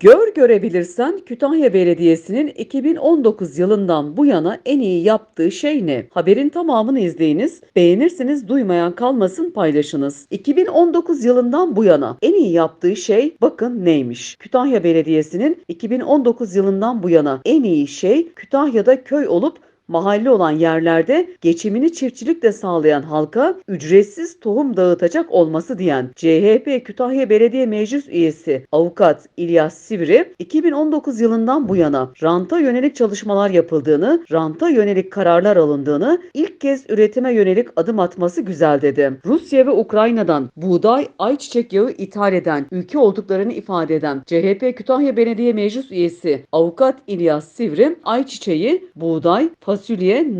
Gör görebilirsen Kütahya Belediyesi'nin 2019 yılından bu yana en iyi yaptığı şey ne? Haberin tamamını izleyiniz. Beğenirseniz duymayan kalmasın paylaşınız. 2019 yılından bu yana en iyi yaptığı şey bakın neymiş? Kütahya Belediyesi'nin 2019 yılından bu yana en iyi şey Kütahya'da köy olup mahalle olan yerlerde geçimini çiftçilikle sağlayan halka ücretsiz tohum dağıtacak olması diyen CHP Kütahya Belediye Meclis Üyesi Avukat İlyas Sivri, 2019 yılından bu yana ranta yönelik çalışmalar yapıldığını, ranta yönelik kararlar alındığını, ilk kez üretime yönelik adım atması güzel dedi. Rusya ve Ukrayna'dan buğday, ayçiçek yağı ithal eden ülke olduklarını ifade eden CHP Kütahya Belediye Meclis Üyesi Avukat İlyas Sivri, ayçiçeği, buğday, fasulye,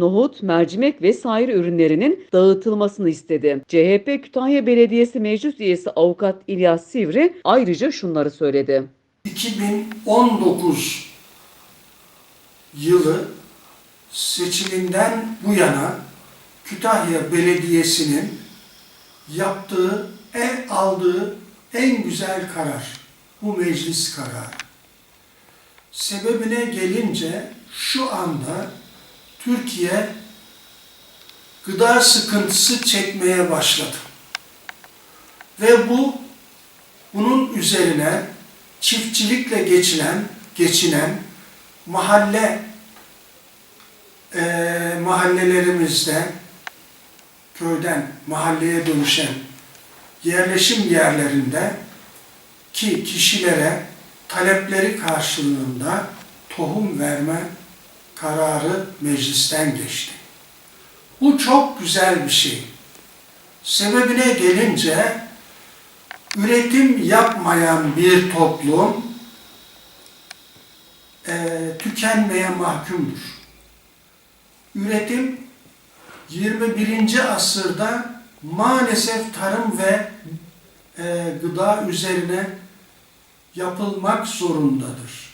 nohut, mercimek vesaire ürünlerinin dağıtılmasını istedi. CHP Kütahya Belediyesi Meclis Üyesi Avukat İlyas Sivri ayrıca şunları söyledi. 2019 yılı seçiminden bu yana Kütahya Belediyesi'nin yaptığı, en aldığı en güzel karar. Bu meclis kararı. Sebebine gelince şu anda Türkiye gıda sıkıntısı çekmeye başladı. Ve bu bunun üzerine çiftçilikle geçinen, geçinen mahalle eee, mahallelerimizde köyden mahalleye dönüşen yerleşim yerlerinde ki kişilere talepleri karşılığında tohum verme kararı meclisten geçti. Bu çok güzel bir şey. Sebebine gelince üretim yapmayan bir toplum eee, tükenmeye mahkumdur. Üretim 21. asırda maalesef tarım ve eee, gıda üzerine yapılmak zorundadır.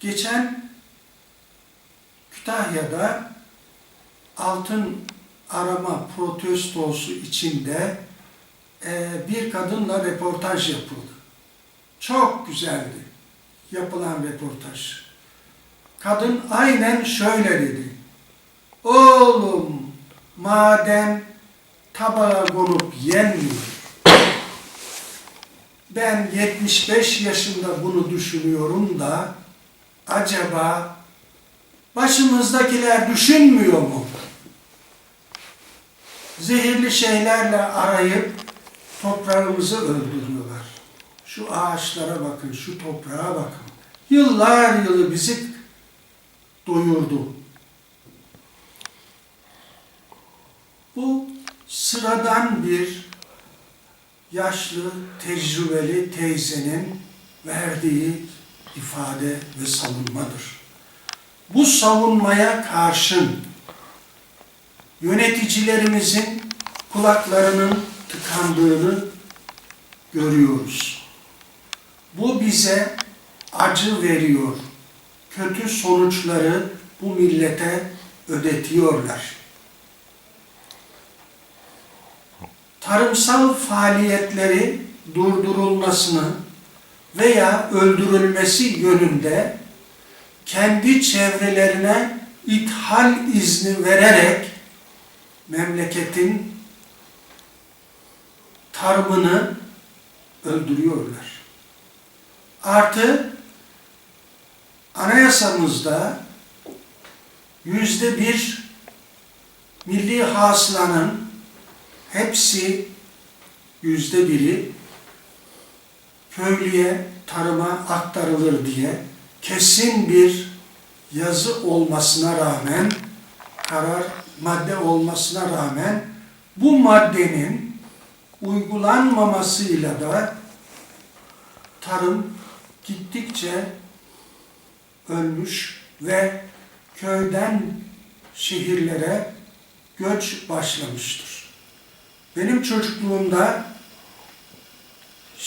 Geçen Kütahya'da altın arama protestosu içinde eee, bir kadınla reportaj yapıldı. Çok güzeldi yapılan reportaj. Kadın aynen şöyle dedi. Oğlum maden tabağa konup yenmiyor. Ben 75 yaşında bunu düşünüyorum da acaba başımızdakiler düşünmüyor mu? Zehirli şeylerle arayıp toprağımızı öldürüyorlar. Şu ağaçlara bakın, şu toprağa bakın. Yıllar yılı bizi doyurdu. Bu sıradan bir yaşlı, tecrübeli teyzenin verdiği ifade ve savunmadır. Bu savunmaya karşın yöneticilerimizin kulaklarının tıkandığını görüyoruz. Bu bize acı veriyor. Kötü sonuçları bu millete ödetiyorlar. Tarımsal faaliyetleri durdurulmasını veya öldürülmesi yönünde kendi çevrelerine ithal izni vererek memleketin tarımını öldürüyorlar. Artı anayasamızda yüzde bir milli hasılanın hepsi yüzde biri köylüye, tarıma aktarılır diye kesin bir yazı olmasına rağmen, karar madde olmasına rağmen bu maddenin uygulanmamasıyla da tarım gittikçe ölmüş ve köyden şehirlere göç başlamıştır. Benim çocukluğumda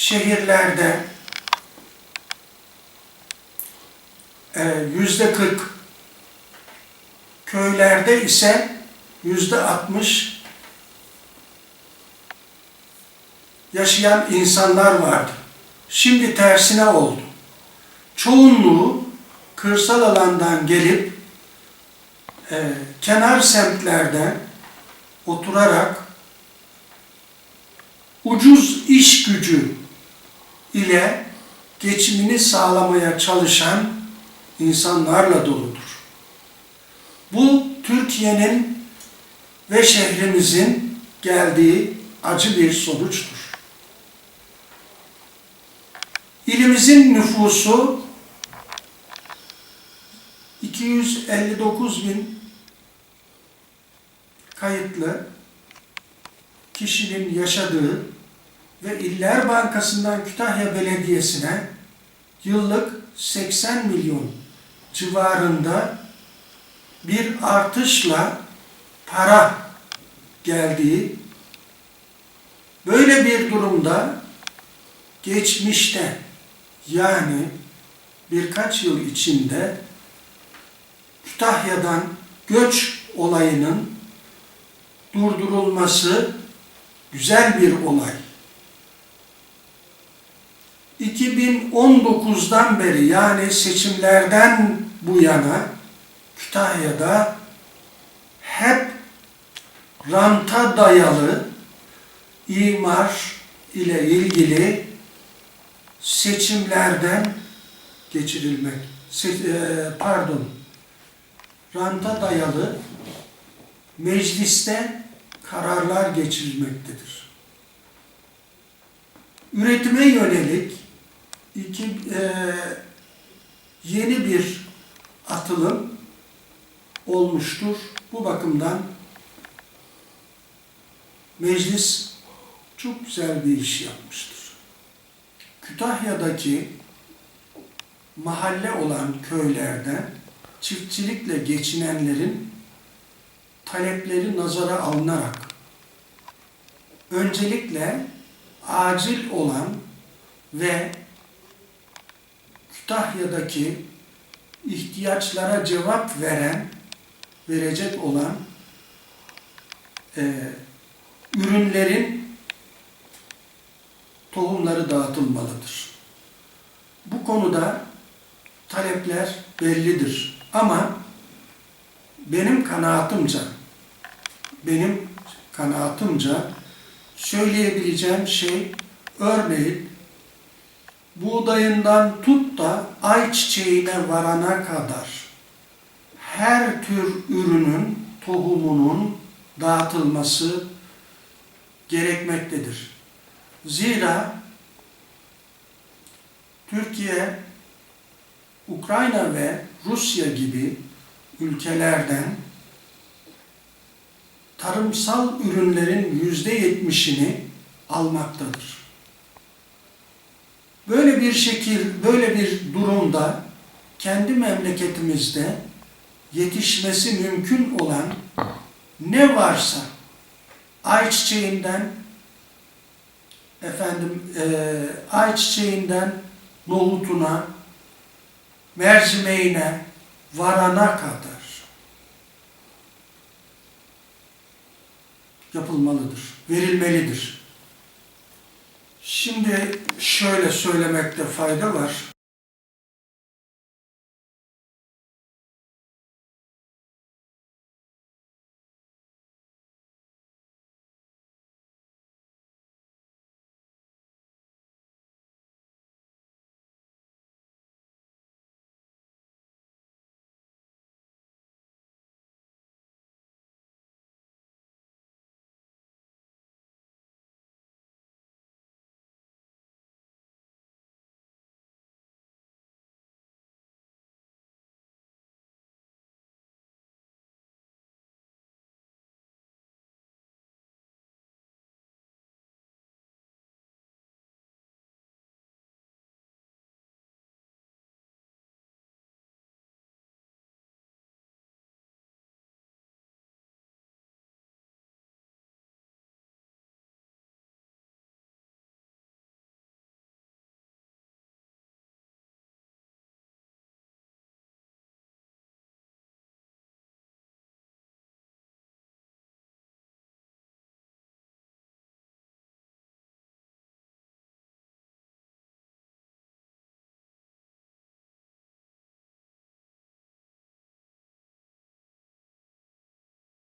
şehirlerde e, yüzde kırk, köylerde ise yüzde altmış yaşayan insanlar vardı. Şimdi tersine oldu. Çoğunluğu kırsal alandan gelip e, kenar semtlerde oturarak ucuz iş gücü ile geçimini sağlamaya çalışan insanlarla doludur. Bu Türkiye'nin ve şehrimizin geldiği acı bir sonuçtur. İlimizin nüfusu 259 bin kayıtlı kişinin yaşadığı ve İller Bankası'ndan Kütahya Belediyesi'ne yıllık 80 milyon civarında bir artışla para geldiği böyle bir durumda geçmişte yani birkaç yıl içinde Kütahya'dan göç olayının durdurulması güzel bir olay. 2019'dan beri yani seçimlerden bu yana Kütahya'da hep ranta dayalı imar ile ilgili seçimlerden geçirilmek, e, pardon, ranta dayalı mecliste kararlar geçirilmektedir. Üretime yönelik iki, e, yeni bir atılım olmuştur. Bu bakımdan meclis çok güzel bir iş yapmıştır. Kütahya'daki mahalle olan köylerden çiftçilikle geçinenlerin talepleri nazara alınarak öncelikle acil olan ve Kütahya'daki ihtiyaçlara cevap veren, verecek olan e, ürünlerin tohumları dağıtılmalıdır. Bu konuda talepler bellidir. Ama benim kanaatimce, benim kanaatimce söyleyebileceğim şey örneğin buğdayından tut da ayçiçeğine varana kadar her tür ürünün tohumunun dağıtılması gerekmektedir. Zira Türkiye, Ukrayna ve Rusya gibi ülkelerden tarımsal ürünlerin yüzde yetmişini almaktadır. Böyle bir şekil, böyle bir durumda kendi memleketimizde yetişmesi mümkün olan ne varsa ayçiçeğinden efendim e, ayçiçeğinden nohutuna, mercimeğine varana kadar yapılmalıdır, verilmelidir. Şimdi şöyle söylemekte fayda var.